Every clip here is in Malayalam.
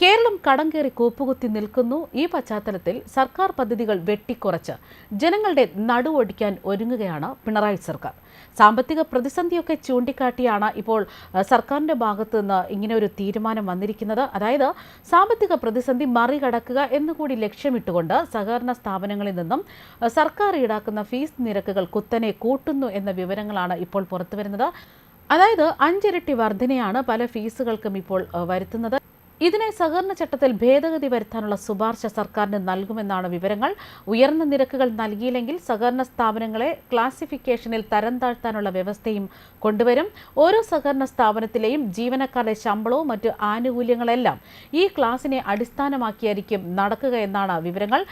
കേരളം കടം കയറി കൂപ്പുകുത്തി നിൽക്കുന്നു. ഈ പശ്ചാത്തലത്തിൽ സർക്കാർ പദ്ധതികൾ വെട്ടിക്കുറച്ച്. ജനങ്ങളുടെ നടുവൊടിക്കാൻ ഒരുങ്ങുകയാണ് പിണറായി സർക്കാർ. സാമ്പത്തിക പ്രതിസന്ധിയൊക്കെ ചൂണ്ടിക്കാട്ടിയാണ് ഇപ്പോൾ സർക്കാരിന്റെ ഭാഗത്ത് നിന്ന് ഇങ്ങനെ ഒരു തീരുമാനം വന്നിരിക്കുന്നത്. അതായത് സാമ്പത്തിക പ്രതിസന്ധി മറികടക്കുക എന്നുകൂടി ലക്ഷ്യമിട്ടുകൊണ്ട് സഹകരണ സ്ഥാപനങ്ങളിൽ നിന്നും സർക്കാർ ഈടാക്കുന്ന ഫീസ് നിരക്കുകൾ കുത്തനെ കൂട്ടുന്നു എന്ന വിവരങ്ങളാണ് ഇപ്പോൾ പുറത്തുവരുന്നത്. അതായത് അഞ്ചിരട്ടി വർധനയാണ് പല ഫീസുകൾക്കും ഇപ്പോൾ വരുത്തുന്നത്. ഇതിനെ സഹകരണ ചട്ടത്തിൽ ഭേദഗതി വരുത്താനുള്ള ശുപാർശ സർക്കാരിന് നൽകുമെന്നാണ് വിവരങ്ങൾ. ഉയർന്ന നിരക്കുകൾ നൽകിയില്ലെങ്കിൽ സഹകരണ സ്ഥാപനങ്ങളെ ക്ലാസിഫിക്കേഷനിൽ തരം താഴ്ത്താനുള്ള വ്യവസ്ഥയും കൊണ്ടുവരും. ഓരോ സഹകരണ സ്ഥാപനത്തിലെയും ജീവനക്കാരുടെ ശമ്പളവും മറ്റ് ആനുകൂല്യങ്ങളെല്ലാം ഈ ക്ലാസിനെ അടിസ്ഥാനമാക്കിയായിരിക്കും നടക്കുക എന്നാണ് വിവരങ്ങൾ.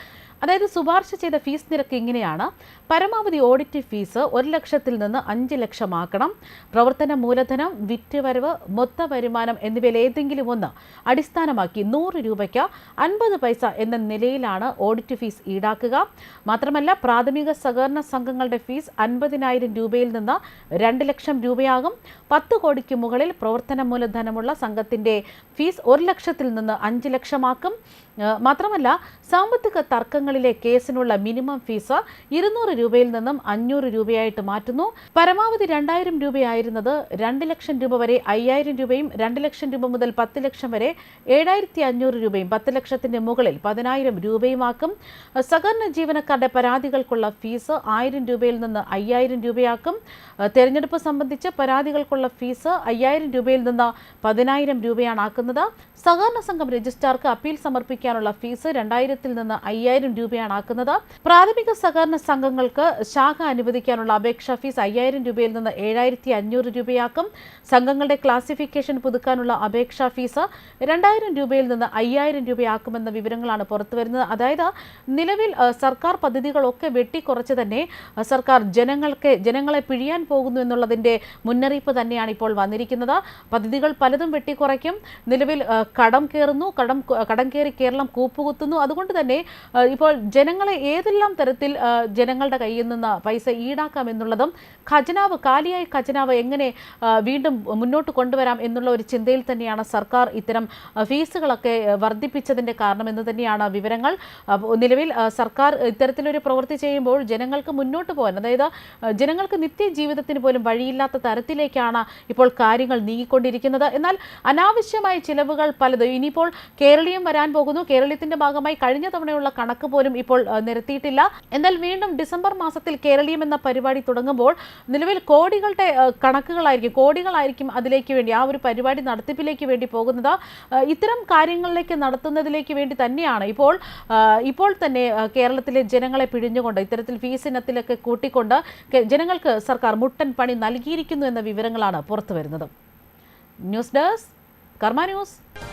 അതായത് ശുപാർശ ചെയ്ത ഫീസ് നിരക്ക് ഇങ്ങനെയാണ്. പരമാവധി ഓഡിറ്റ് ഫീസ് ഒരു ലക്ഷത്തിൽ നിന്ന് അഞ്ച് ലക്ഷമാക്കണം. പ്രവർത്തന മൂലധനം വിറ്റുവരവ് മൊത്ത വരുമാനം എന്നിവയിൽ ഏതെങ്കിലും ഒന്ന് അടിസ്ഥാനമാക്കി നൂറ് രൂപയ്ക്ക് അൻപത് പൈസ എന്ന നിലയിലാണ് ഓഡിറ്റ് ഫീസ് ഈടാക്കുക. മാത്രമല്ല പ്രാഥമിക സഹകരണ സംഘങ്ങളുടെ ഫീസ് അൻപതിനായിരം രൂപയിൽ നിന്ന് രണ്ട് ലക്ഷം രൂപയാകും. പത്ത് കോടിക്ക് മുകളിൽ പ്രവർത്തന മൂലധനമുള്ള സംഘത്തിന്റെ ഫീസ് ഒരു ലക്ഷത്തിൽ നിന്ന് അഞ്ച് ലക്ഷമാക്കും. മാത്രമല്ല സാമ്പത്തിക തർക്കങ്ങളിലെ കേസിനുള്ള മിനിമം ഫീസ് ഇരുന്നൂറ് രൂപയിൽ നിന്നും അഞ്ഞൂറ് രൂപയായിട്ട് മാറ്റുന്നു. പരമാവധി രണ്ടായിരം രൂപയായിരുന്നത് രണ്ട് ലക്ഷം രൂപ വരെ അയ്യായിരം രൂപയും രണ്ട് ലക്ഷം രൂപ മുതൽ പത്ത് ലക്ഷം വരെ ഏഴായിരത്തി അഞ്ഞൂറ് രൂപയും പത്ത് ലക്ഷത്തിന്റെ മുകളിൽ പതിനായിരം രൂപയുമാക്കും. സഹകരണ ജീവനക്കാരുടെ പരാതികൾക്കുള്ള ഫീസ് ആയിരം രൂപയിൽ നിന്ന് അയ്യായിരം രൂപയാക്കും. തെരഞ്ഞെടുപ്പ് സംബന്ധിച്ച് പരാതികൾക്കുള്ള ഫീസ് അയ്യായിരം രൂപയിൽ നിന്ന് പതിനായിരം രൂപയാണ് ആക്കുന്നത്. സഹകരണ സംഘം രജിസ്ട്രാർക്ക് അപ്പീൽ സമർപ്പിക്കാനുള്ള ഫീസ് രണ്ടായിരത്തിൽ നിന്ന് അയ്യായിരം രൂപയാണ് ആക്കുന്നത് പ്രാഥമിക സഹകരണ സംഘങ്ങൾക്ക് ശാഖ അനുവദിക്കാനുള്ള അപേക്ഷാ ഫീസ് അയ്യായിരം രൂപയിൽ നിന്ന് ഏഴായിരത്തി അഞ്ഞൂറ് രൂപയാക്കും. സംഘങ്ങളുടെ ക്ലാസിഫിക്കേഷൻ പുതുക്കാനുള്ള അപേക്ഷാ ഫീസ് രണ്ടായിരം രൂപയിൽ നിന്ന് അയ്യായിരം രൂപയാക്കുമെന്ന വിവരങ്ങളാണ് പുറത്തുവരുന്നത്. അതായത് നിലവിൽ സർക്കാർ പദ്ധതികളൊക്കെ വെട്ടിക്കുറച്ച് തന്നെ സർക്കാർ ജനങ്ങൾക്ക് ജനങ്ങളെ പിഴിയാൻ പോകുന്നു എന്നുള്ളതിന്റെ മുന്നറിയിപ്പ് തന്നെയാണ് ഇപ്പോൾ വന്നിരിക്കുന്നത്. പദ്ധതികൾ പലതും വെട്ടിക്കുറയ്ക്കും. നിലവിൽ കടം കയറുന്നു. കടം കടം കയറി കേരളം കൂപ്പുകുത്തുന്നു. അതുകൊണ്ട് തന്നെ അഹ്, ഇപ്പോൾ ജനങ്ങളെ ഏതെല്ലാം തരത്തിൽ ജനങ്ങളുടെ കയ്യിൽ നിന്ന് പൈസ ഈടാക്കാം എന്നുള്ളതും ഖജനാവ് കാലിയായ ഖജനാവ് എങ്ങനെ വീണ്ടും മുന്നോട്ട് കൊണ്ടുവരാം എന്നുള്ള ഒരു ചിന്തയിൽ തന്നെയാണ് സർക്കാർ ഇത്തരം ഫീസുകളൊക്കെ വർദ്ധിപ്പിച്ചതിന്റെ വർദ്ധിപ്പിച്ചതിന്റെ കാരണം എന്ന് തന്നെയാണ് വിവരങ്ങൾ. നിലവിൽ സർക്കാർ ഇത്തരത്തിലൊരു പ്രവൃത്തി ചെയ്യുമ്പോൾ ജനങ്ങൾക്ക് മുന്നോട്ട് പോകാൻ അതായത് ജനങ്ങൾക്ക് ജനങ്ങൾക്ക് നിത്യജീവിതത്തിന് പോലും വഴിയില്ലാത്ത തരത്തിലേക്കാണ് ഇപ്പോൾ കാര്യങ്ങൾ നീങ്ങിക്കൊണ്ടിരിക്കുന്നത്. എന്നാൽ അനാവശ്യമായ ചിലവുകൾ പലതും ഇനിയിപ്പോൾ കേരളീയം വരാൻ പോകുന്നു. കേരളീയത്തിന്റെ ഭാഗമായി കഴിഞ്ഞ തവണയുള്ള കണക്ക് പോലും ഇപ്പോൾ നിരത്തിയിട്ടില്ല. എന്നാൽ വീണ്ടും ഡിസംബർ മാസത്തിൽ കേരളീയം എന്ന പരിപാടി തുടങ്ങുമ്പോൾ നിലവിൽ കോടികളുടെ കണക്കുകളായിരിക്കും കോടികളായിരിക്കും അതിലേക്ക് വേണ്ടി ആ ഒരു പരിപാടി നടത്തിപ്പിലേക്ക് വേണ്ടി പോകുന്നത്. ഇത്തരം കാര്യങ്ങളിലേക്ക് നടത്തുന്നതിലേക്ക് വേണ്ടി തന്നെയാണ് ഇപ്പോൾ ഇപ്പോൾ തന്നെ കേരളത്തിലെ ജനങ്ങളെ പിഴിഞ്ഞുകൊണ്ട് ഇത്തരത്തിൽ ഫീസ് ഇനത്തിലൊക്കെ കൂട്ടിക്കൊണ്ട് ജനങ്ങൾക്ക് സർക്കാർ മുട്ടൻ പണി നൽകിയിരിക്കുന്നു എന്ന വിവരങ്ങളാണ് പുറത്തു വരുന്നത് ന്യൂസ് ഡെസ്ക് കർമ്മ ന്യൂസ്.